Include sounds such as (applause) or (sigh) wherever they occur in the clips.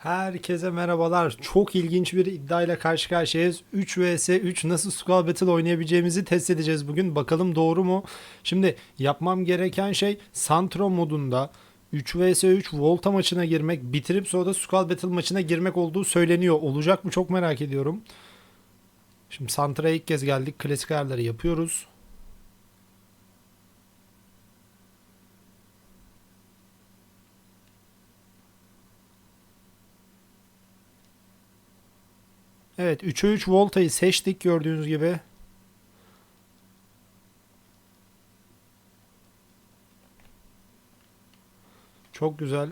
Herkese merhabalar. Çok ilginç bir iddiayla karşı karşıyayız. 3 vs 3 nasıl Skull Battle oynayabileceğimizi test edeceğiz bugün. Bakalım doğru mu? Şimdi yapmam gereken şey Santro modunda 3 vs 3 Volta maçına girmek, bitirip sonra da Skull Battle maçına girmek olduğu söyleniyor. Olacak mı çok merak ediyorum. Şimdi Santra'ya ilk kez geldik. Klasik ayarları yapıyoruz. Evet 3'e 3 Volta'yı seçtik gördüğünüz gibi. Çok güzel.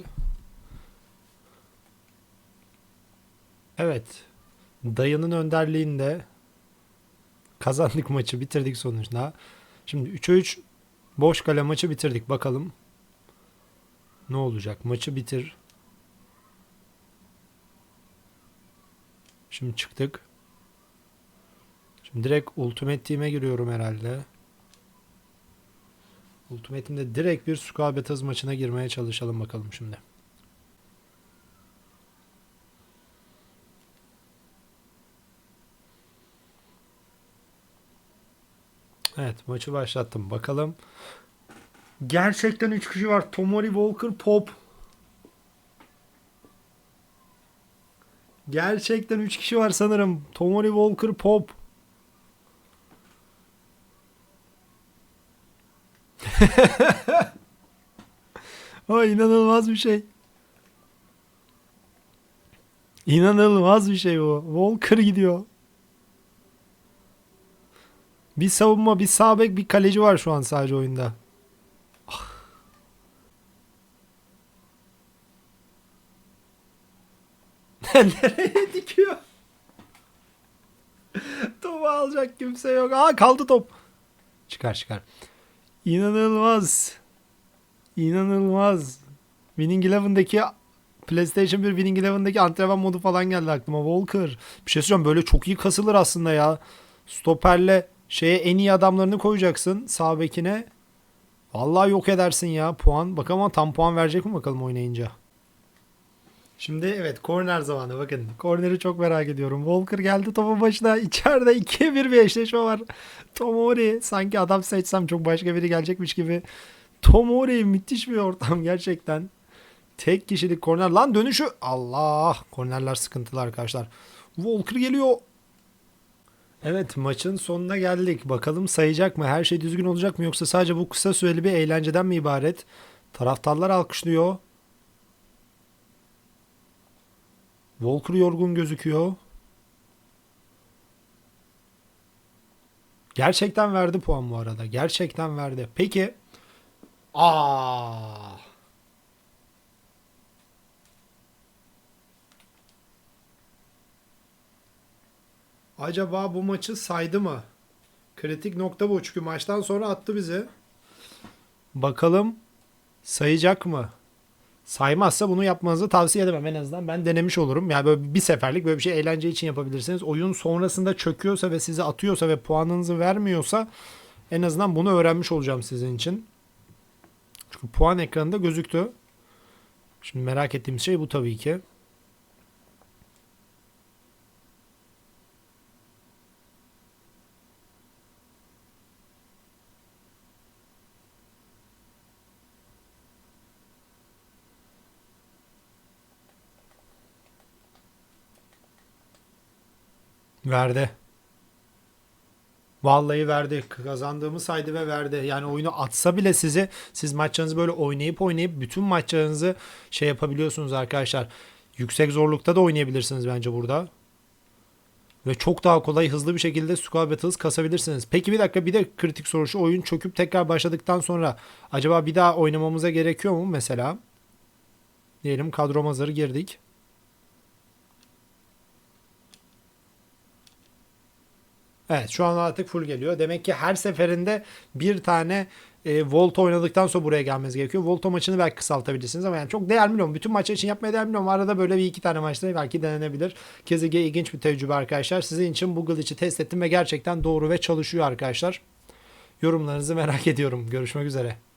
Evet. Dayının önderliğinde kazandık maçı bitirdik sonuçta. Şimdi 3'e 3 boş kale maçı bitirdik. Bakalım ne olacak? Maçı bitir. Şimdi çıktık. Şimdi direkt Ultimate Team'e giriyorum herhalde. Ultimate direkt bir Battles maçına girmeye çalışalım bakalım şimdi. Evet maçı başlattım. Bakalım. Gerçekten 3 kişi var. Tomori Walker Pop. Gerçekten 3 kişi var sanırım. Tomori Walker Pop. (laughs) Ay inanılmaz bir şey. İnanılmaz bir şey bu. Walker gidiyor. Bir savunma, bir sağ bek, bir kaleci var şu an sadece oyunda. (laughs) Nereye dikiyor? Topu alacak kimse yok. Aa kaldı top. Çıkar çıkar. İnanılmaz. İnanılmaz. Winning Eleven'daki PlayStation 1 Winning Eleven'daki antrenman modu falan geldi aklıma. Walker. Bir şey söyleyeceğim böyle çok iyi kasılır aslında ya. Stoperle şeye en iyi adamlarını koyacaksın sağ bekine. Vallahi yok edersin ya puan. Bakalım ama tam puan verecek mi bakalım oynayınca. Şimdi evet korner zamanı bakın. Korneri çok merak ediyorum. Walker geldi topun başına. İçeride 2-1 bir eşleşme var. Tomori sanki adam seçsem çok başka biri gelecekmiş gibi. Tomori müthiş bir ortam gerçekten. Tek kişilik korner. Lan dönüşü. Allah. Kornerler sıkıntılı arkadaşlar. Walker geliyor. Evet maçın sonuna geldik. Bakalım sayacak mı? Her şey düzgün olacak mı? Yoksa sadece bu kısa süreli bir eğlenceden mi ibaret? Taraftarlar alkışlıyor. Walker yorgun gözüküyor. Gerçekten verdi puan bu arada. Gerçekten verdi. Peki. Aa. Acaba bu maçı saydı mı? Kritik nokta bu. Çünkü maçtan sonra attı bizi. Bakalım sayacak mı? Saymazsa bunu yapmanızı tavsiye edemem en azından. Ben denemiş olurum. Yani böyle bir seferlik böyle bir şey eğlence için yapabilirsiniz. Oyun sonrasında çöküyorsa ve sizi atıyorsa ve puanınızı vermiyorsa en azından bunu öğrenmiş olacağım sizin için. Çünkü puan ekranında gözüktü. Şimdi merak ettiğim şey bu tabii ki. Verdi. Vallahi verdi. Kazandığımı saydı ve verdi. Yani oyunu atsa bile sizi siz maçlarınızı böyle oynayıp oynayıp bütün maçlarınızı şey yapabiliyorsunuz arkadaşlar. Yüksek zorlukta da oynayabilirsiniz bence burada. Ve çok daha kolay hızlı bir şekilde Skull Battles kasabilirsiniz. Peki bir dakika bir de kritik soru şu oyun çöküp tekrar başladıktan sonra acaba bir daha oynamamıza gerekiyor mu mesela? Diyelim kadro hazır girdik. Evet şu an artık full geliyor. Demek ki her seferinde bir tane e, Volta oynadıktan sonra buraya gelmeniz gerekiyor. Volta maçını belki kısaltabilirsiniz ama yani çok değer milyon. Bütün maçlar için yapmaya değer milyon. Arada böyle bir iki tane maçta belki denenebilir. Kezige ilginç bir tecrübe arkadaşlar. Sizin için bu glitch'i test ettim ve gerçekten doğru ve çalışıyor arkadaşlar. Yorumlarınızı merak (laughs) ediyorum. Görüşmek üzere.